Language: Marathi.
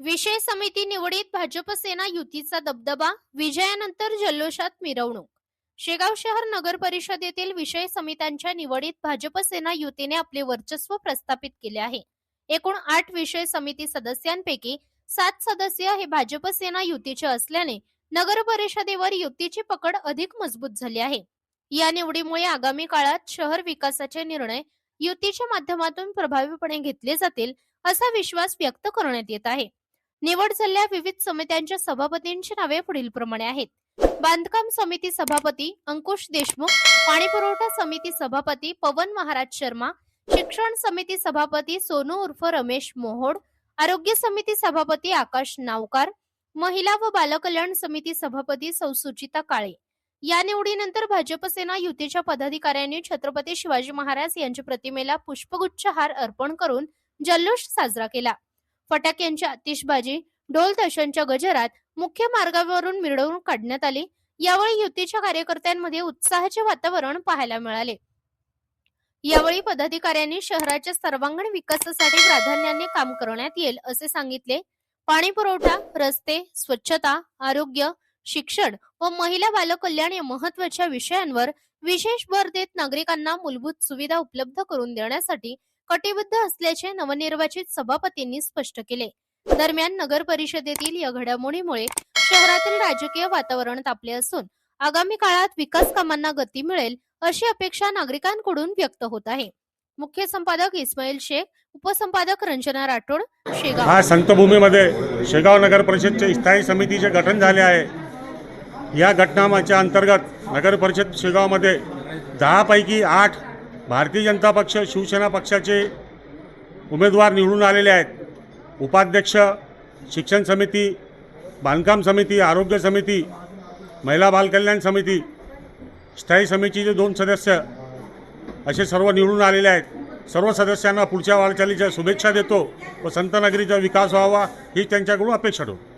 विषय समिती निवडीत भाजप सेना युतीचा दबदबा विजयानंतर जल्लोषात मिरवणूक. शेगाव शहर नगर परिषदेतील विषय समित्यांच्या निवडीत भाजप सेना युतीने आपले वर्चस्व प्रस्थापित केले आहे. एकूण आठ विषय समिती सदस्यांपैकी सात सदस्य हे भाजप सेना युतीचे असल्याने नगर परिषदेवर युतीची पकड अधिक मजबूत झाली आहे. या निवडीमुळे आगामी काळात शहर विकासाचे निर्णय युतीच्या माध्यमातून प्रभावीपणे घेतले जातील असा विश्वास व्यक्त करण्यात येत आहे. निवड झालेल्या विविध समित्यांच्या सभापतींची नावे पुढील प्रमाणे आहेत. बांधकाम समिती सभापती अंकुश देशमुख पाणीपुरवठा समिती सभापती पवन महाराज शर्मा शिक्षण समिती सभापती सोनू उर्फ रमेश मोहोड आरोग्य समिती सभापती आकाश नावकार महिला व बालकल्याण समिती सभापती सौ सुचिता काळे. या निवडीनंतर भाजप सेना युतीच्या पदाधिकाऱ्यांनी छत्रपती शिवाजी महाराज यांच्या प्रतिमेला पुष्पगुच्छ हार अर्पण करून जल्लोष साजरा केला. फटाक्यांची आतिषबाजी ढोल ताशांच्या गजरात मुख्य मार्गावरून मिरवणूक काढण्यात आली. यावेळी युतीच्या कार्यकर्त्यांमध्ये उत्साहाचे वातावरण पाहायला मिळाले. यावेळी पदाधिकाऱ्यांनी शहराच्या सर्वांगीण विकासासाठी प्राधान्याने काम करण्यात येईल असे सांगितले. पाणी पुरवठा रस्ते स्वच्छता आरोग्य शिक्षण व महिला बालकल्याण या महत्त्वाच्या विषयांवर विशेष भर देत नागरिकांना मूलभूत सुविधा उपलब्ध करून देण्यासाठी कटिबद्ध असल्याचे नवनिर्वाचित सभापतींनी स्पष्ट केले. दरम्यान नगर परिषदेतील या घडामोडीमुळे शहरातील राजकीय वातावरण तापले असून आगामी काळात विकास कामांना गती मिळेल अशी अपेक्षा नागरिकांकडून व्यक्त होत आहे. मुख्य संपादक इस्माईल शेख उपसंपादक रंजना राठोड शेगाव. हा संतभूमीमध्ये शेगाव नगर परिषदचे स्थायी समितीचे गठन झाले आहे. या घटनामाच्या अंतर्गत नगर परिषद शेगावमध्ये दहापैकी आठ भारतीय जनता पक्ष शिवसेना पक्षाचे उमेदवार निवडून आलेले आहेत. उपाध्यक्ष शिक्षण समिती बांधकाम समिती आरोग्य समिती महिला बालकल्याण समिती स्थायी समितीचे दोन सदस्य असे सर्व निवडून आलेले आहेत. सर्व सदस्यांना पुढच्या वाटचालीच्या शुभेच्छा देतो व संतनगरीचा विकास व्हावा ही त्यांच्याकडून अपेक्षा ठेवतो.